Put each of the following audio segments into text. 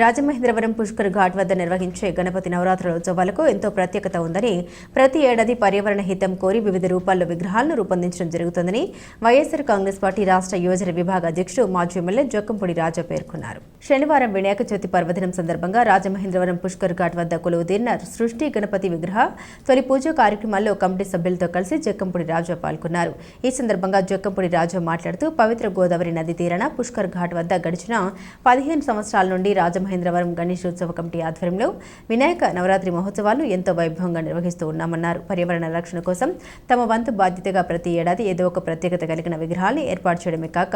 రాజమహేంద్రవరం పుష్కర్ ఘాట్ వద్ద నిర్వహించే గణపతి నవరాత్రులోత్సవాలకు ఎంతో ప్రత్యేకత ఉందని ప్రతి ఏడాది పర్యావరణ హితం కోరి వివిధ రూపాల్లో విగ్రహాలను రూపొందించడం జరుగుతుందని వైఎస్సార్ కాంగ్రెస్ పార్టీ రాష్ట్ర యువజన విభాగ అధ్యక్షుడు మాజీ ఎమ్మెల్యే జొక్కంపూడి రాజా పేర్కొన్నారు. శనివారం వినాయక చవితి పర్వదినం సందర్భంగా రాజమహేంద్రవరం పుష్కర్ ఘాట్ వద్ద కొలువుదీరిన సృష్టి గణపతి విగ్రహ తొలి పూజ కార్యక్రమాల్లో కమిటీ సభ్యులతో కలిసి జక్కంపూడి రాజా పాల్గొన్నారు. ఈ సందర్భంగా జక్కంపూడి రాజా మాట్లాడుతూ పవిత్ర గోదావరి నది తీరన పుష్కర్ ఘాట్ వద్ద గడిచిన పదిహేను సంవత్సరాల నుండి మహేంద్రవరం గణేశోత్సవ కమిటీ ఆధ్వర్యంలో వినాయక నవరాత్రి మహోత్సవాలు ఎంతో వైభవంగా నిర్వహిస్తూ ఉన్నామన్నారు. పర్యావరణ రక్షణ కోసం తమ వంతు బాధ్యతగా ప్రతి ఏడాది ఏదో ఒక ప్రత్యేకత కలిగిన విగ్రహాలు ఏర్పాటు చేయడమే కాక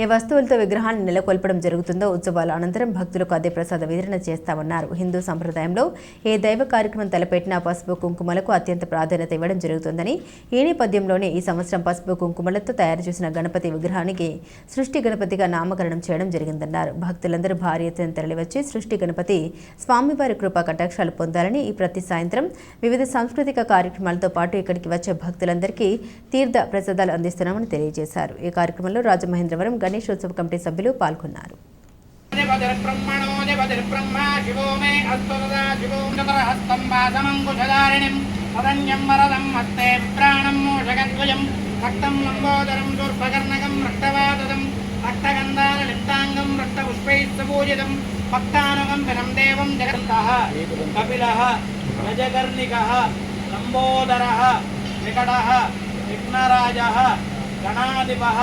ఏ వస్తువులతో విగ్రహాన్ని నెలకొల్పడం జరుగుతుందో ఉత్సవాల అనంతరం భక్తులకు అదే ప్రసాద వితరణ చేస్తామన్నారు. హిందూ సంప్రదాయంలో ఏ దైవ కార్యక్రమం తలపెట్టినా పసుపు కుంకుమలకు అత్యంత ప్రాధాన్యత ఇవ్వడం జరుగుతుందని ఈ నేపథ్యంలోనే ఈ సంవత్సరం పసుపు కుంకుమలతో తయారు చేసిన గణపతి విగ్రహానికి సృష్టి గణపతిగా నామకరణం చేయడం జరిగిందన్నారు. భక్తులందరూ భారీ ఎత్తున తరలివచ్చి సృష్టి గణపతి స్వామివారి కృపా కటాక్షాలు పొందాలని ఈ ప్రతి సాయంత్రం వివిధ సాంస్కృతిక కార్యక్రమాలతో పాటు ఇక్కడికి వచ్చే భక్తులందరికీ తీర్థ ప్రసాదాలు అందిస్తున్నామని తెలియజేశారు. ఈ కార్యక్రమంలో రాజమహేంద్రవరం గణేశోత్సవ కమిటీ సభ్యులు పాల్గొన్నారు. దేవతిర్బ్రహ్మణో దేవతిర్బ్రహ్మ శివో మే అస్వదా రక్తం లంబోదరం దూర్భకర్ణకం రక్తవాదదం రక్తగంధాల లిప్తాంగం రక్తపుష్పైస్తపూజితం భక్తానుగంభినం దేవం జగन्तः కపిలः గజకర్ణికः లంబోదరः వికటः విఘ్నరాజः గణాధిపः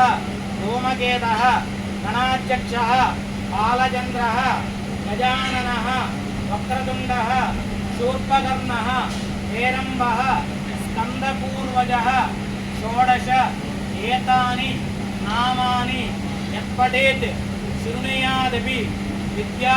ధూమకేతः గణాధ్యక్షः బాలచంద్రः గజాననः వక్రతుండः శూర్పకర్ణः हेरम्बः स्कन्दपूर्वजः षोडश एतानि नामानि यत्पठेत् शृणुयादपि विद्या